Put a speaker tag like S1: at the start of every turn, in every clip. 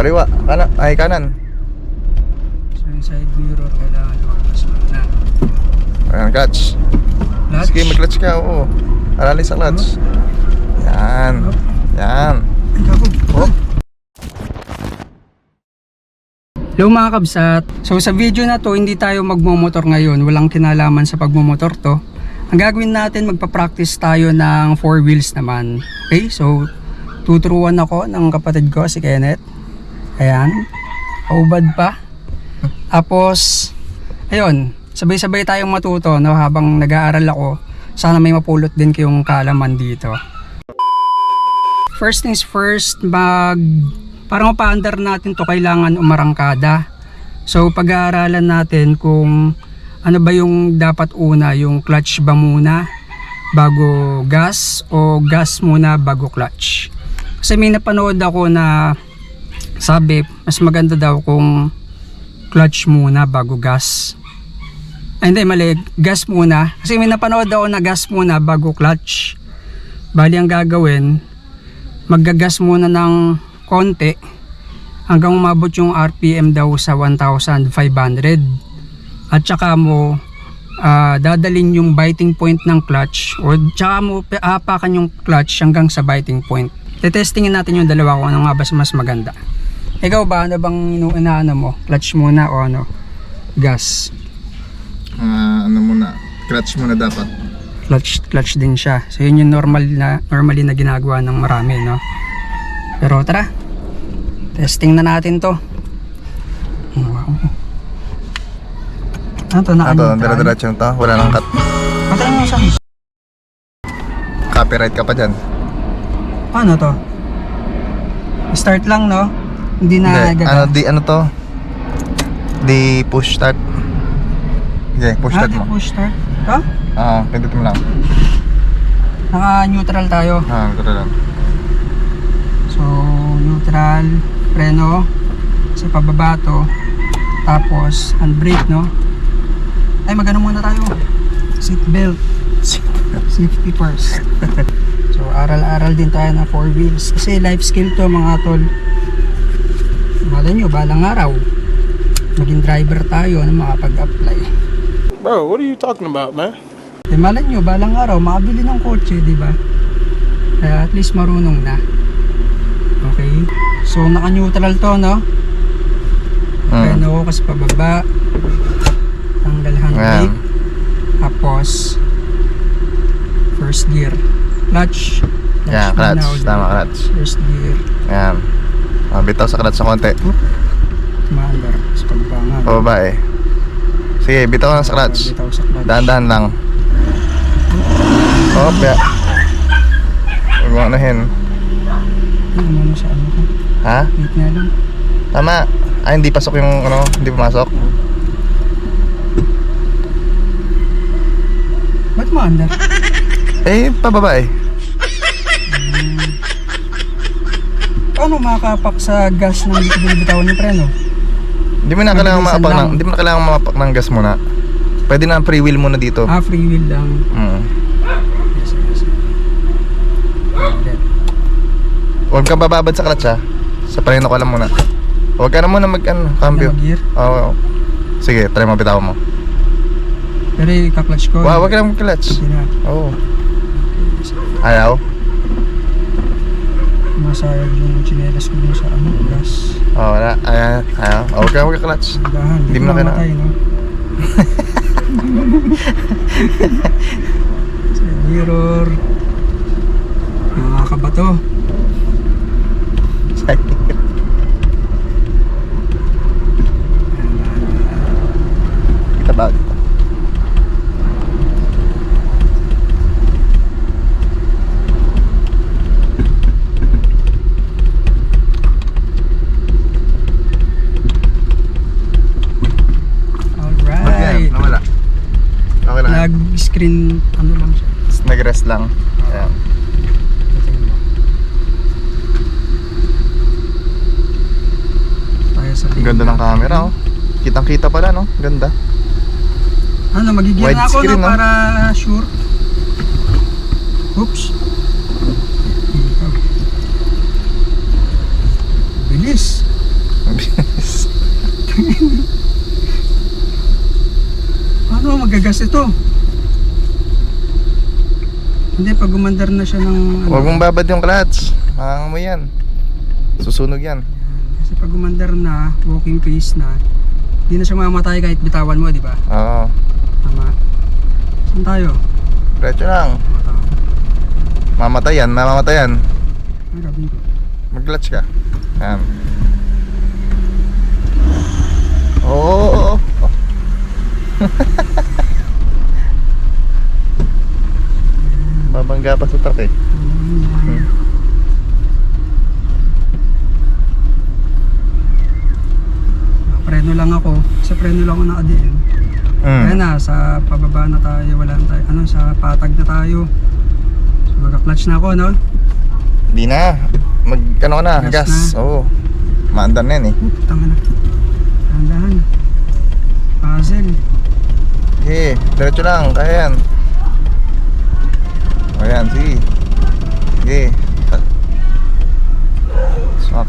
S1: kaliwa. Kanan. Ay, kanan.
S2: So yung side mirror kailangan lumabas muna.
S1: Ayan, clutch.
S2: Clutch.
S1: Sige, mag-clutch ka, oo. Arali sa clutch. Yan. Yan.
S2: Ay, gago.
S1: Oh.
S2: Hello mga kabsat. So sa video na to, hindi tayo magmomotor ngayon. Walang kinalaman sa pagmomotor to. Ang gagawin natin, magpa-practice tayo ng four wheels naman. Okay, so tuturuan ako ng kapatid ko, si Kenneth. Ayan. Kaubad pa. Tapos, ayun, sabay-sabay tayong matuto no, habang nag-aaral ako. Sana may mapulot din kayong kaalaman dito. First things first, mag para mapaandar natin to kailangan umarangkada. So pag-aaralan natin kung ano ba yung dapat una, yung clutch ba muna bago gas o gas muna bago clutch. Kasi may napanood ako na sabi mas maganda daw kung clutch muna bago gas. Ay hindi mali, gas muna. Kasi may napanood ako na gas muna bago clutch. Bali ang gagawin, maggagas muna ng konti hanggang umabot yung RPM daw sa 1,500 at saka mo ah, dadalin yung biting point ng clutch o tsaka mo hapakan yung clutch hanggang sa biting point tetestingin natin yung dalawa kung ano nga ba mas maganda ikaw ba ano bang inu- inaano mo clutch muna o ano gas
S1: Ah, ano muna. Clutch muna dapat.
S2: clutch clutch din siya so yun yung normal na normally na ginagawa ng marami no pero tara testing na natin to wow ano to
S1: Ah, to,
S2: naka
S1: dire-diretso to. Wala nang cut.
S2: Patayin mo siya.
S1: Copyright ka pa dyan.
S2: Paano to? Start lang no? Hindi na
S1: Hindi. Ano, di, ano to? Di push start. Okay, push
S2: Ah,
S1: start mo.
S2: push start. Ha?
S1: Ah, pindutin mo lang.
S2: Naka-neutral tayo.
S1: Ah, ito lang.
S2: So, neutral, preno, sa pababa to. Tapos, handbrake, no? Ay, magano muna tayo. Seat belt. Safety first. so, aral-aral din tayo ng four wheels. Kasi life skill to, mga tol. Malay nyo, balang araw. Maging driver tayo na makapag-apply.
S3: Bro, what are you talking about, man?
S2: Eh, malay nyo, balang araw, makabili ng kotse, di ba? Kaya at least marunong na. Okay? So, naka-neutral to, no? Kaya
S1: Mm.
S2: ako kasi pababa. Tanggal handbrake. Tapos, first gear. Clutch.
S1: Yeah,
S2: muna
S1: clutch.
S2: ulit.
S1: Tama, clutch.
S2: First gear.
S1: Yan. Ah, bitaw sa clutch sa konti.
S2: Maandar. Sa pagbangan.
S1: Pababa eh. Sige, bitaw na sa clutch.
S2: Bitaw sa clutch.
S1: Dahan-dahan lang. Oh, ya. Huwag mo anahin.
S2: Ano naman sa ano ko?
S1: Ha?
S2: Wait nga lang.
S1: Tama. Ay, hindi pasok yung ano, hindi pumasok.
S2: Ba't maandar?
S1: Eh, pababa eh.
S2: Paano makapak sa gas ng hindi ko binibitawan yung preno?
S1: Hindi mo na kailangan
S2: Mabilisan
S1: maapak
S2: lang.
S1: ng, hindi mo na kailangan maapak ng gas muna. Pwede na free wheel muna dito.
S2: Ah, free wheel lang.
S1: Mm.
S2: Yes, yes.
S1: Huwag kang bababad sa clutch ha. Sa preno ko lang muna. Huwag ka na muna mag ano, cambio.
S2: Mag-gear?
S1: Oo. Sige, try mo bitaw mo.
S2: Pero yung kaklatch ko.
S1: Wow, huwag ka na mag-clutch.
S2: Hindi na.
S1: Oo. Ayaw?
S2: Masayag yung chinelas ko dun sa ano, gas.
S1: Oo, wala. Ayaw. Ayaw. Oh, Huwag ka mag-clutch.
S2: Dahan.
S1: Hindi mo na kailangan.
S2: sa mirror. Mga kabato. screen ano lang siya.
S1: Nag-rest lang.
S2: Uh, Ayan. Tayo sa
S1: Ganda ng camera oh. Kitang-kita pala no. Ganda.
S2: Ano, magigira
S1: Wide
S2: ako
S1: screen, no?
S2: para sure. Oops. Bilis. Bilis. Paano magagas ito? Hindi, pag umandar na siya ng... ano,
S1: Huwag mong babad yung clutch. Makangamoy yan. Susunog yan.
S2: Kasi pag umandar na, walking pace na, hindi na siya mamamatay kahit bitawan mo, di ba?
S1: Oo.
S2: Tama. Saan tayo?
S1: Diretso lang.
S2: Ito.
S1: Mamatay yan, mamamatay yan.
S2: Ang gabing ko.
S1: Mag-clutch ka. Yan. Oo. oo, oo. Babangga pa sa truck eh.
S2: Hmm. Preno lang ako. Sa preno lang ako nakadiin. Kaya
S1: Mm.
S2: na, sa pababa na tayo, wala na tayo. Ano, sa patag na tayo. So, mag-clutch na ako, no?
S1: Di na. Mag ano ka na,
S2: Gas
S1: gas.
S2: na.
S1: Oo. Maandan na yan eh.
S2: Oh, tanga na. Dahan-dahan. Puzzle.
S1: Sige, diretso lang, kaya yan. O yan, sige. Sige. Swak.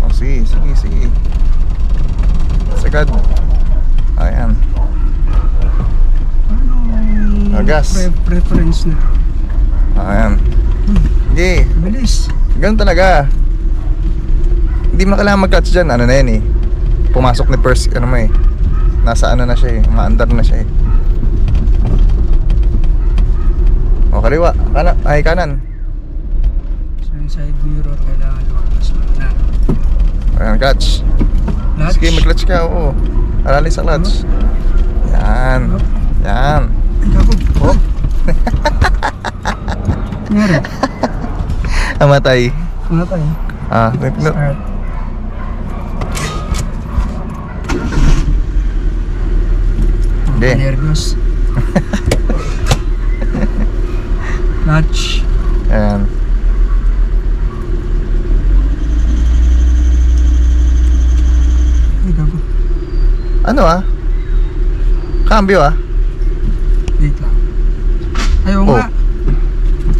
S1: O sige, sige, sige. Sagad. Ayan.
S2: Ano
S1: Ah, gas.
S2: pre- preference na?
S1: Ayan. Sige,
S2: Bilis.
S1: ganun talaga. Hindi mo kailangan mag-clutch dyan. Ano na yan eh. Pumasok ni first, ano mo eh. Nasa ano na siya eh. Maandar na siya eh. O kaliwa. Kanan. Ay, kanan.
S2: So yung side mirror, kailangan lumakas na.
S1: Ayan, clutch.
S2: Clutch.
S1: Sige, mag-clutch ka. Oo. Arali sa clutch. Yan. Yan.
S2: Ay, gago.
S1: Oh.
S2: Nangyari.
S1: Amatay.
S2: Tayo?
S1: Ah, may pinu-
S2: Start.
S1: Hindi.
S2: Nervyos. Clutch.
S1: Ayan.
S2: Ay, gago.
S1: Ano ah? Cambio ah.
S2: Wait lang. Ayaw
S1: Oh.
S2: nga.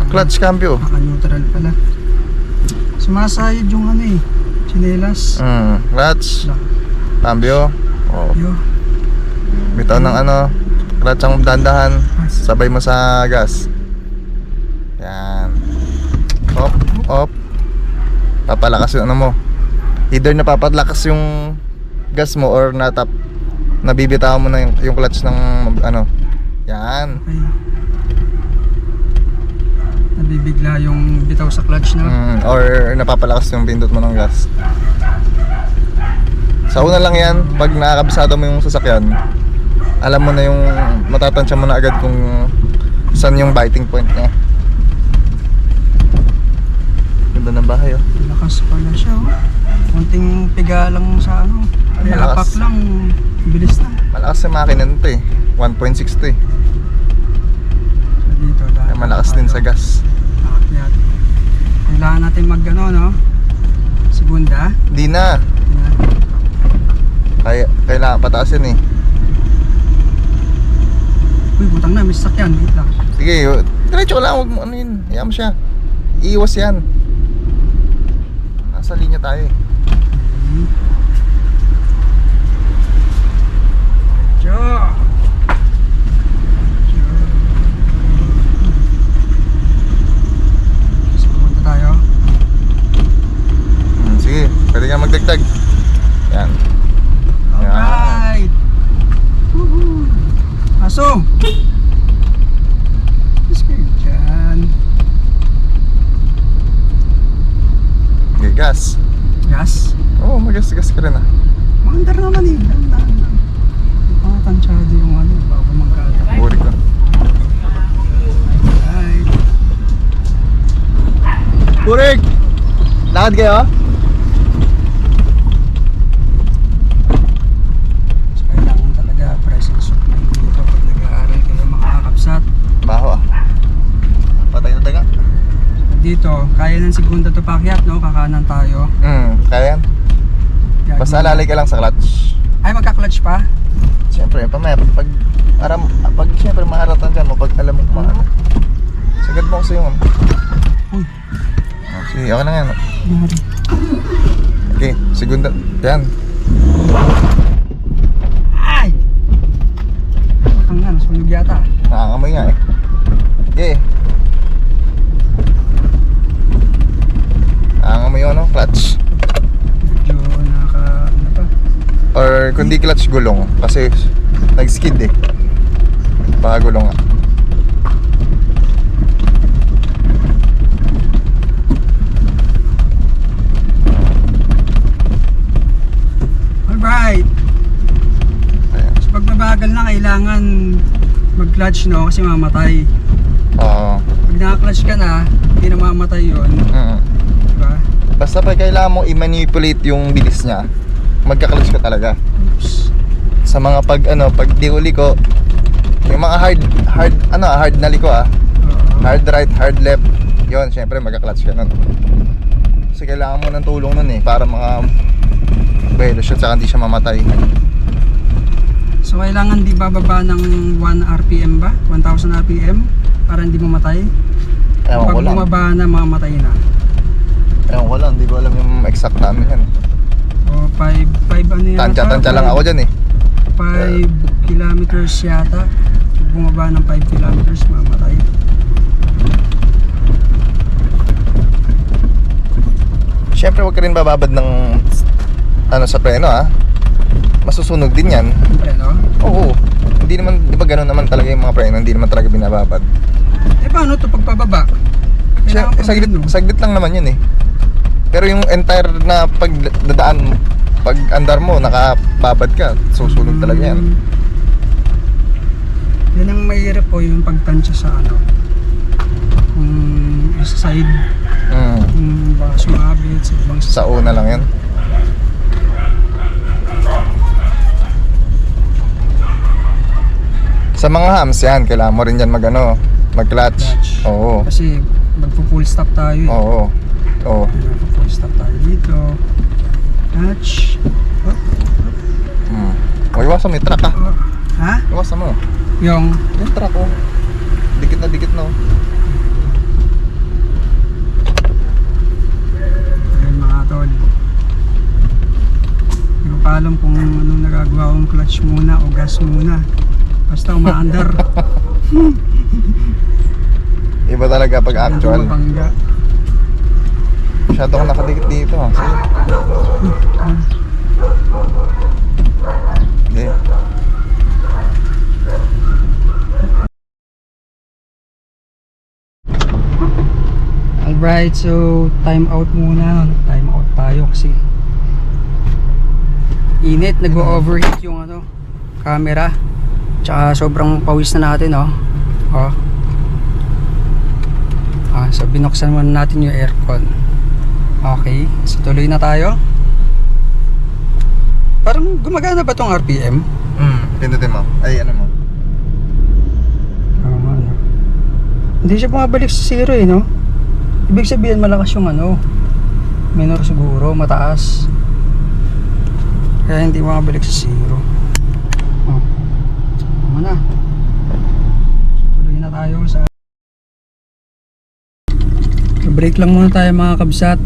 S1: Clutch cambio.
S2: Naka-neutral pala. Sumasayad yung ano eh. Chinelas.
S1: Mm, clutch. Cambio. Oh.
S2: Yo.
S1: Bitaw ng ano, clutch ang dandahan, sabay mo sa gas. Yan. Op. Papalakas yung ano mo. Either napapalakas yung gas mo or natap nabibitaw mo na yung, yung clutch ng ano. Yan.
S2: Okay. Nabibigla yung bitaw sa clutch na.
S1: Mm, or napapalakas yung pindot mo ng gas. Sa una lang yan, pag nakakabisado mo yung sasakyan, alam mo na yung matatansya mo na agad kung saan yung biting point niya. Ganda ng bahay oh.
S2: Lakas pala siya oh. Konting piga lang sa ano.
S1: Malakas.
S2: lang. Bilis na.
S1: Malakas yung makina nito eh. 1.6 to eh.
S2: So, dito.
S1: Kaya malakas din sa gas.
S2: Akyat. Kailangan natin mag ano no. Segunda.
S1: Di na.
S2: Yan.
S1: Kaya, kailangan pataasin eh.
S2: Uy, butang na. May sasakyan. Wait lang.
S1: Sige, diretso ka lang. Huwag mo ano yun. Hayaan mo siya. Iiwas yan. Nasa linya tayo eh.
S2: Pumunta tayo.
S1: Hmm, sige, pwede ka magdagdag. Yan. Yan.
S2: Alright! Woohoo! Aso! Let's go dyan.
S1: Okay, gas.
S2: Gas?
S1: Oo, oh, magas-gas ka rin ah.
S2: Maandar naman eh. Dahan-dahan lang. Hindi pa nga tansyado yung ano, bago magkata.
S1: Buri ko.
S2: Alright.
S1: Burik! Lakad kayo?
S2: So, kailangan talaga presence of mind dito pag nag-aaral kayo mga kakapsat.
S1: Baho ah. Patay na daga.
S2: Dito, kaya ng segunda to pakyat, no? Kakanan tayo.
S1: Hmm, kaya yan. Basta alalay ka lang sa clutch.
S2: Ay, magka-clutch pa?
S1: Siyempre, pamaya, pag, para, pag siyempre maharatan dyan mo, pag alam mo kung ano. Sagad mo kasi ano.
S2: Uy.
S1: Oh, sige, okay na yan. Okay, segunda. Yan.
S2: Ay! Matang nga, mas yata.
S1: Nakakamoy nga eh. Okay. Nakakamoy yung ano, clutch.
S2: Medyo naka, ano pa.
S1: Or kundi clutch gulong. Kasi nag-skid eh. Baka gulong nga.
S2: Mabagal na, kailangan mag-clutch no kasi mamatay.
S1: Oo.
S2: Pag naka-clutch ka na, hindi na mamatay yun.
S1: Mm.
S2: Diba?
S1: Basta pag kailangan mo i-manipulate yung bilis niya, magka-clutch ka talaga.
S2: Oops.
S1: Sa mga pag ano, pag di uli ko, yung mga hard hard ano, hard na liko ah.
S2: Oo.
S1: Hard right, hard left. Yon, syempre magka-clutch ka nun. Kasi kailangan mo ng tulong nun eh para mga buelo siya tsaka hindi siya mamatay.
S2: So kailangan di bababa ng 1 RPM ba? 1000 RPM para hindi mamatay.
S1: Ewan ko
S2: Pag
S1: lang.
S2: bumaba na, mamatay na.
S1: Ewan ko lang, hindi ko alam yung exact namin yan.
S2: O 5 5 ano yata?
S1: Tansya-tansya lang ako dyan eh.
S2: 5 kilometers yata. Pag bumaba ng 5 kilometers, mamatay.
S1: Syempre huwag ka rin bababad ng ano sa preno ah. Masusunog din yan.
S2: Siyempre, no?
S1: Oo. Hindi naman, di ba gano'n naman talaga yung mga preno, hindi naman talaga binababad.
S2: Eh paano to pagpababa?
S1: Siya, eh, saglit, saglit lang naman yun eh. Pero yung entire na pagdadaan, pag andar mo, nakababad ka, susunog talaga yan.
S2: Mm. Yan ang mahirap po yung pagtansya sa ano. Kung sa side,
S1: Mm.
S2: kung baka sumabit sa ibang
S1: Sa una lang yan. Sa mga hams yan, kailangan mo rin yan mag ano, mag-clutch.
S2: Clutch.
S1: Oo.
S2: Kasi magpo-full stop tayo eh.
S1: Oo. Oo.
S2: Magpo-full stop tayo dito. Clutch. Oh,
S1: Mm. O, iwasan mo yung truck ah.
S2: Ha?
S1: Iwasan mo.
S2: Yung
S1: Yung truck oh. Dikit na dikit na oh.
S2: Ayun mga tol. Hindi ko pa alam kung anong nagagawa kong clutch muna o gas muna. Basta umaandar.
S1: Iba talaga pag actual. Masyado akong nakadikit dito ah. Sige. Okay.
S2: Alright, so time out muna. Time out tayo kasi init, nag-overheat yung ano, camera. Tsaka sobrang pawis na natin, oh. Oh. Ah, so binuksan muna natin yung aircon. Okay, so tuloy na tayo. Parang gumagana ba tong RPM?
S1: Mm, pindutin mo. Ay, ano mo.
S2: Tama, no? Hindi siya bumabalik sa zero eh, no? Ibig sabihin malakas yung ano, minor siguro, mataas. Kaya hindi bumabalik sa zero. Tama na. Tuloy na tayo sa... Break lang muna tayo mga kabsat.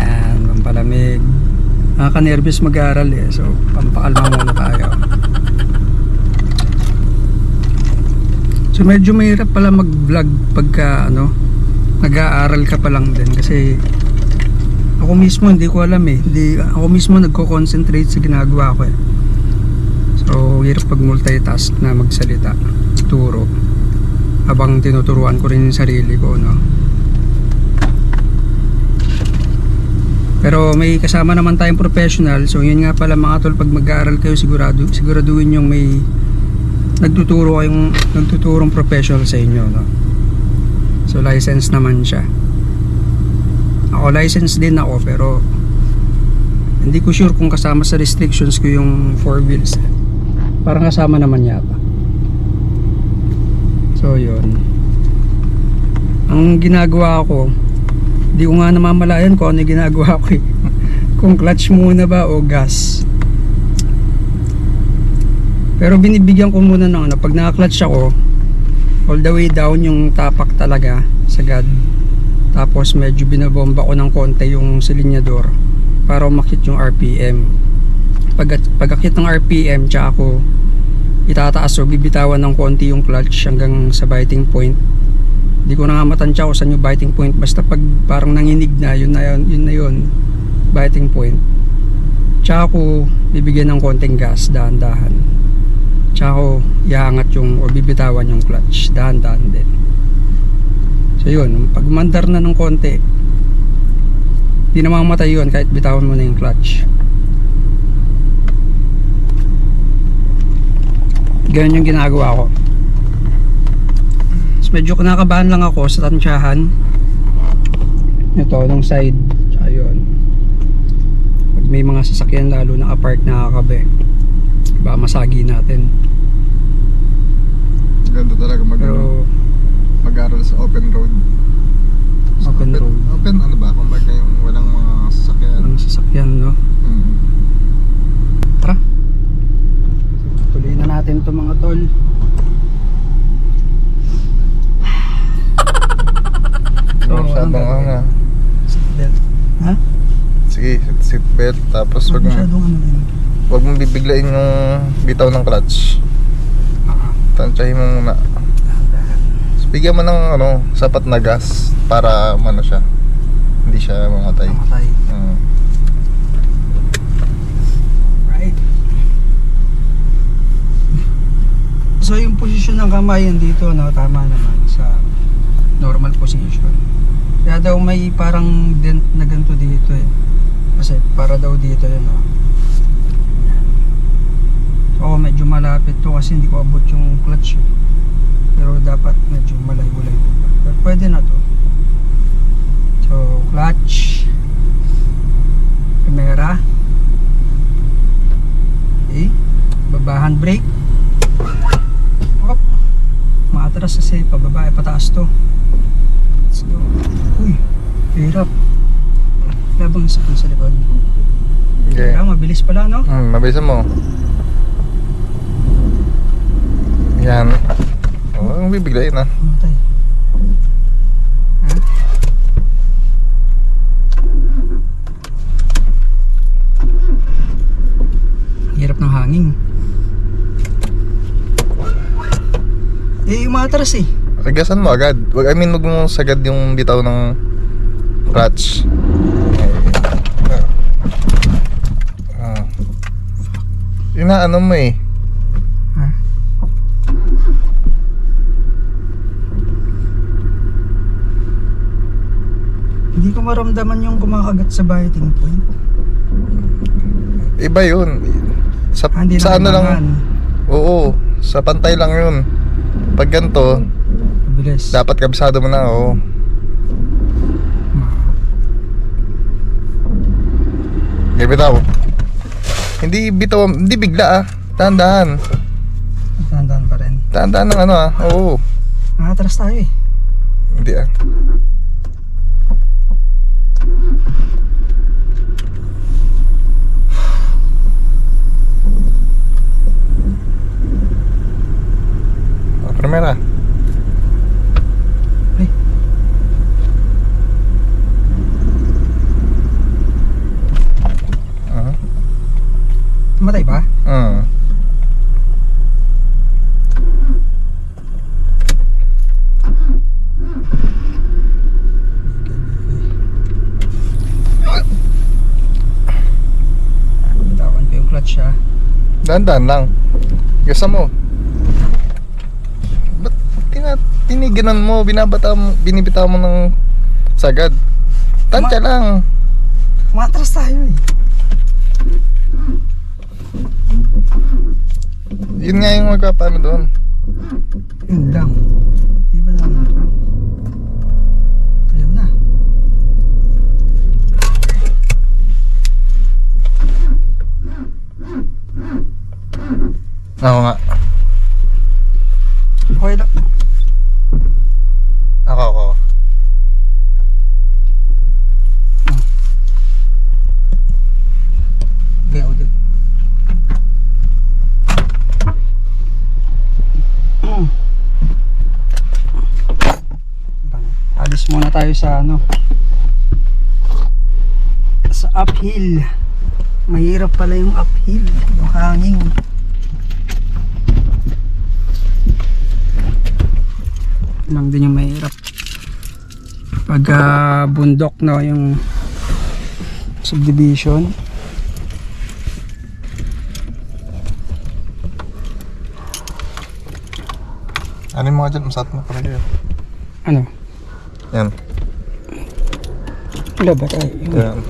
S2: Yan, pampalamig. Nakaka-nervous mag-aaral eh. So, pampakalma muna tayo. So medyo mahirap pala mag-vlog pagka ano, nag-aaral ka pa lang din kasi ako mismo hindi ko alam eh. Hindi, ako mismo nagko-concentrate sa ginagawa ko eh. So hirap pag multitask na magsalita, turo. Habang tinuturuan ko rin yung sarili ko, no. Pero may kasama naman tayong professional. So yun nga pala mga tol pag mag-aaral kayo sigurado siguraduhin yung may nagtuturo kayong nagtuturong professional sa inyo no? so license naman siya ako license din ako pero hindi ko sure kung kasama sa restrictions ko yung 4 wheels. Parang kasama naman yata so yun ang ginagawa ko hindi ko nga namamalayan kung ano yung ginagawa ko eh. kung clutch muna ba o gas pero binibigyan ko muna ng ano, pag naka-clutch ako, all the way down yung tapak talaga sa gad. Tapos medyo binabomba ko ng konti yung silinyador para umakit yung RPM. Pag, pag ng RPM, tsaka ako itataas o bibitawan ng konti yung clutch hanggang sa biting point. Hindi ko na nga matansya kung saan yung biting point. Basta pag parang nanginig na, yun na yun, yun na yun, biting point. Tsaka ko bibigyan ng konting gas, dahan-dahan. Tsaka ko iangat yung, o bibitawan yung clutch, dahan-dahan din. So yun, pag mandar na ng konti, hindi na mamamatay yun kahit bitawan mo na yung clutch. Ganyan yung ginagawa ko. Tapos medyo kinakabahan lang ako sa tansyahan. Ito, nung side. Tsaka yun. Pag may mga sasakyan lalo na apart na kakabe. Baka masagi natin.
S1: Ganda talaga mag,
S2: Pero
S1: mag-aral sa open road. Sa
S2: Open road.
S1: Open ano ba? Kung baga yung walang mga sasakyan.
S2: ang sasakyan, no?
S1: Mm.
S2: Tara. Natin to mga tol.
S1: So,
S2: Oo,
S1: masyadong
S2: ang
S1: ano nga.
S2: Seatbelt. Ha?
S1: Sige, seatbelt. Tapos wag mo,
S2: ano
S1: wag mo bibiglain yung bitaw ng clutch.
S2: Ah,
S1: Tansyahin mo muna. Bigyan mo ng ano, sapat na gas para ano siya. Hindi siya mamatay.
S2: Namatay.
S1: Mm.
S2: Right. So yung posisyon ng kamay dito, no, tama naman sa normal position. Kaya daw may parang dent na ganito dito eh. Kasi para daw dito yun, no. Yan. So medyo malapit to kasi hindi ko abot yung clutch eh. Pero dapat medyo malayo-layo pa. Pero pwede na to. So clutch. Camera. Okay. Babahan brake. Maatras kasi pababa eh, pataas to. Let's go. Uy, hirap. Labang sa sa likod.
S1: Okay.
S2: Kaya mabilis pala no?
S1: Mm, mabilisan mo. Yan. Oh, ang bibiglain ah.
S2: Matay. Ha? Hirap ng hangin. Umatras eh.
S1: Agasan mo agad. Wag, I mean, wag mo sagad yung bitaw ng clutch. Ah. Inaano mo eh.
S2: Ha? Hindi ko maramdaman yung kumakagat sa biting point.
S1: Iba yun. Sa,
S2: Ah, hindi
S1: sa ano lang.
S2: kailangan.
S1: Oo. Sa pantay lang yun. Pag ganito,
S2: Mabilis.
S1: dapat kabisado mo na. Oo. Okay, bitaw. Hindi bitaw, hindi bigla ah. Dahan-dahan.
S2: Tandaan pa rin.
S1: Dahan-dahan ng ano ah. Oo.
S2: Nakatras tayo eh.
S1: Hindi ah. Primera.
S2: Ay.
S1: Ah.
S2: Matay ba? Yung clutch ha.
S1: Dahan-dahan lang. Gasa mo. Ba't tina, tiniginan mo, binabata mo, binibitaw mo ng sagad? Tansya lang.
S2: Matras tayo eh.
S1: Yun nga yung magpapaano doon.
S2: Yun lang. Di ba to? Ayaw na.
S1: Oo nga.
S2: Okay lang. tayo sa ano sa uphill. Mahirap pala yung uphill yung hanging lang din yung mahirap. Pag uh, bundok no yung subdivision.
S1: Ano yung mga dyan? Masat na pala yun.
S2: Ano?
S1: Yan. Yan.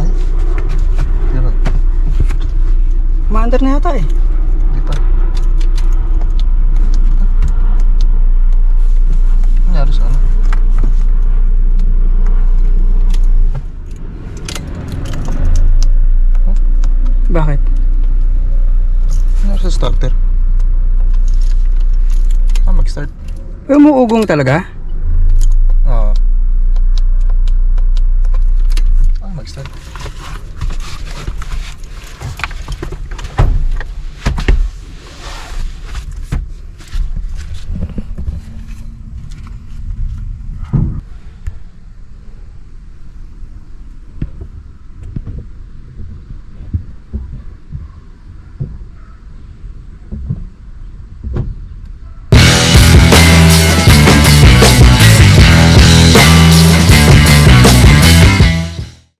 S1: Ay. Yan.
S2: Maandar na yata eh.
S1: Hindi pa. Nangyari sa ano?
S2: Bakit?
S1: Ano nangyari sa starter? Ah, mag-start.
S2: Umuugong talaga?